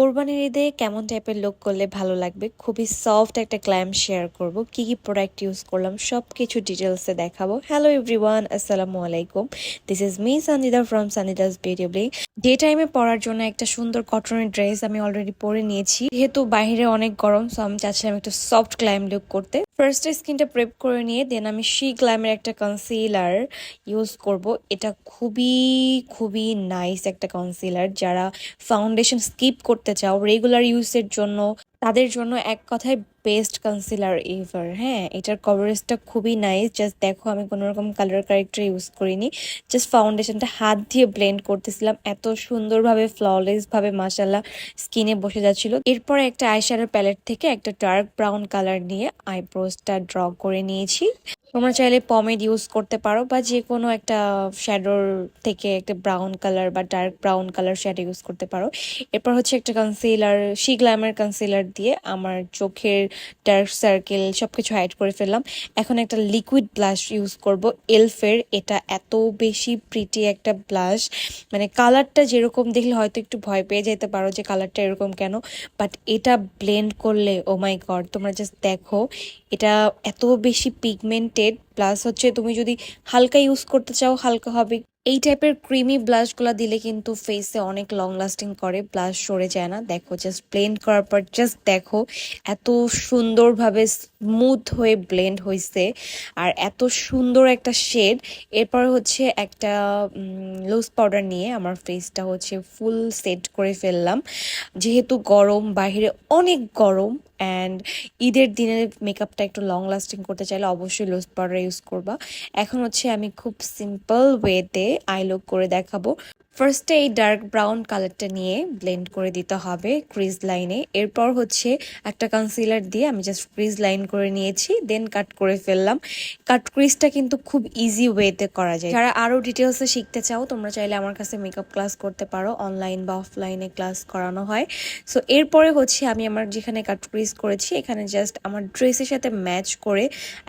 কোরবানির ঈদে কেমন টাইপের লোক করলে ভালো লাগবে? খুবই সফট একটা ক্ল্যাম শেয়ার করব। কি কি প্রোডাক্ট ইউজ করলাম? সব কিছু ডিটেলসে দেখাবো। হ্যালো এভরিওয়ান আসসালামু আলাইকুম। This is me Sanida from Sanida's beauty day টাইমে পরার জন্য একটা সুন্দর কটনের ড্রেস আমি অলরেডি পরে নিয়েছি। যেহেতু বাইরে অনেক গরম সো আমি চাচ্ছিলাম একটু সফট ক্লাইম লুক করতে। ফার্স্ট স্কিনটা প্রেপ করে নিয়ে দেন আমি শি ক্লাইমের একটা কনসিলার ইউজ করব। এটা খুবই খুবই নাইস একটা কনসিলার যারা ফাউন্ডেশন স্কিপ করতে চাও রেগুলার ইউজের জন্য তাদের জন্য এক কথায় বেস্ট কনসিলার ইভার হ্যাঁ? এটার কভারেজটা খুবই নাইস জাস্ট দেখো, আমি কোনো রকম কালার কারেক্টার ইউজ করিনি। জাস্ট ফাউন্ডেশনটা হাত দিয়ে ব্লেন্ড করতেছিলাম। এত সুন্দরভাবে ফ্ললেসভাবে মাসাল্লা স্কিনে বসে যাচ্ছিল। এরপর একটা আইশ্যাডো প্যালেট থেকে একটা ডার্ক ব্রাউন কালার নিয়ে আইব্রোসটা ড্র করে নিয়েছি। তোমরা চাইলে পমেড ইউজ করতে পারো বা যে কোনো একটা শ্যাডোর থেকে একটা ব্রাউন কালার বা dark brown colour shadow use করতে পারো। এরপর হচ্ছে একটা কনসিলার শি গ্ল্যামার কনসিলার দিয়ে আমার চোখের ডার্ক সার্কেল সব কিছু হাইড করে ফেললাম। এখন একটা লিকুইড ব্লাশ ইউজ করব এলফের এটা এত বেশি প্রিটি একটা ব্লাশ মানে কালারটা যেরকম দেখলে হয়তো একটু ভয় পেয়ে যেতে পারো যে কালারটা এরকম কেন বাট এটা ব্লেন্ড করলে ও মাই গড তোমরা জাস্ট দেখো, এটা এত বেশি পিগমেন্টেড প্লাস হচ্ছে তুমি যদি হালকা ইউজ করতে চাও, হালকা হবে। এই টাইপের ক্রিমি ব্লাশগুলো দিলে কিন্তু ফেসে অনেক লং লাস্টিং করে ব্লাশ সরে যায় না। দেখো জাস্ট ব্লেন্ড করার পর জাস্ট দেখো, এত সুন্দরভাবে স্মুথ হয়ে ব্লেন্ড হয়েছে আর এত সুন্দর একটা শেড এরপর হচ্ছে একটা লুজ পাউডার নিয়ে আমার ফেসটা হচ্ছে ফুল সেট করে ফেললাম। যেহেতু গরম বাইরে অনেক গরম। অ্যান্ড ঈদের দিনে মেকআপটা একটু লং লাস্টিং করতে চাইলে অবশ্যই লুজ পাউডার ইউজ করবা। এখন হচ্ছে আমি খুব সিম্পল ওয়েতে আইলুক করে দেখাবো। ফার্স্টে এই ডার্ক ব্রাউন কালারটা নিয়ে ব্লেন্ড করে দিতে হবে ক্রিজ লাইনে এরপর হচ্ছে একটা কনসিলার দিয়ে আমি জাস্ট ক্রিজ লাইন করে নিয়েছি দেন কাট করে ফেললাম। কাট ক্রিজটা কিন্তু খুব ইজি ওয়েতে করা যায়। যারা আরও ডিটেলসে শিখতে চাও, তোমরা চাইলে আমার কাছে মেকআপ ক্লাস করতে পারো অনলাইন বা অফলাইনে ক্লাস করানো হয়। সো এরপরে হচ্ছে আমি আমার যেখানে কাট ক্রিজ করেছি, এখানে জাস্ট আমার ড্রেসের সাথে ম্যাচ করে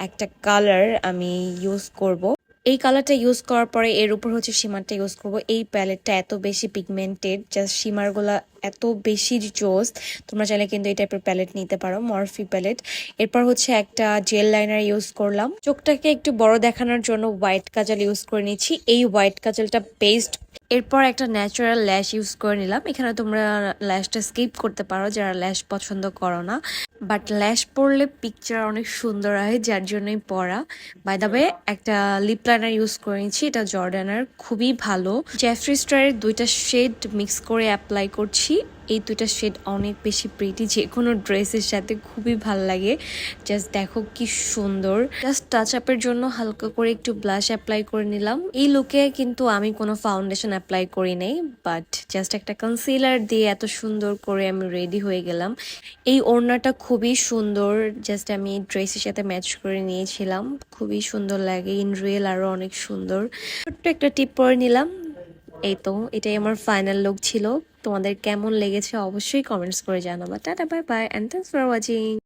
একটা কালার আমি ইউজ করব। এই কালারটা ইউজ করার পরে এর উপর হচ্ছে সীমারটা ইউজ করব। এই প্যালেটটা এত বেশি পিগমেন্টেড জাস্ট সীমারগুলা এত বেশি জোস তোমরা চাইলে কিন্তু এই টাইপের প্যালেট নিতে পারো, মরফি প্যালেট এরপর হচ্ছে একটা জেল লাইনার ইউজ করলাম। চোখটাকে একটু বড় দেখানোর জন্য হোয়াইট কাজল ইউজ করে নিচ্ছি। এই হোয়াইট কাজলটা বেস্ট এরপর একটা ন্যাচারাল ল্যাশ ইউজ করে নিলাম। এখানে তোমরা ল্যাশটা স্কিপ করতে পারো, যারা ল্যাশ পছন্দ করো না। বাট ল্যাশ পরলে পিকচার অনেক সুন্দর হয়, যার জন্যই পরা। বাই দা ওয়ে একটা লিপ লাইনার ইউজ করে নিচ্ছি এটা জর্ডানার খুবই ভালো। জ্যাফ্রি স্টারের দুইটা শেড মিক্স করে অ্যাপ্লাই করছি। এই দুইটা শেড অনেক বেশি প্রিটি যে কোনো ড্রেসের সাথে খুবই ভালো লাগে। জাস্ট দেখো কি সুন্দর। জাস্ট টাচ আপের জন্য হালকা করে একটু ব্লাশ অ্যাপ্লাই করে নিলাম। এই লুকে কিন্তু আমি কোনো ফাউন্ডেশন অ্যাপ্লাই করি নাই বাট জাস্ট একটা কনসিলার দিয়ে এত সুন্দর করে আমি রেডি হয়ে গেলাম। এই ওড়নাটা খুবই সুন্দর। জাস্ট আমি ড্রেসের সাথে ম্যাচ করে নিয়েছিলাম। খুবই সুন্দর লাগে ইন রিয়েল আরও অনেক সুন্দর। ছোট্ট একটা টিপ পরে নিলাম। এই তো, এটাই আমার ফাইনাল লুক ছিল। তোমাদের কেমন লেগেছে অবশ্যই কমেন্টস করে জানাবা। Tata bye bye and thanks for watching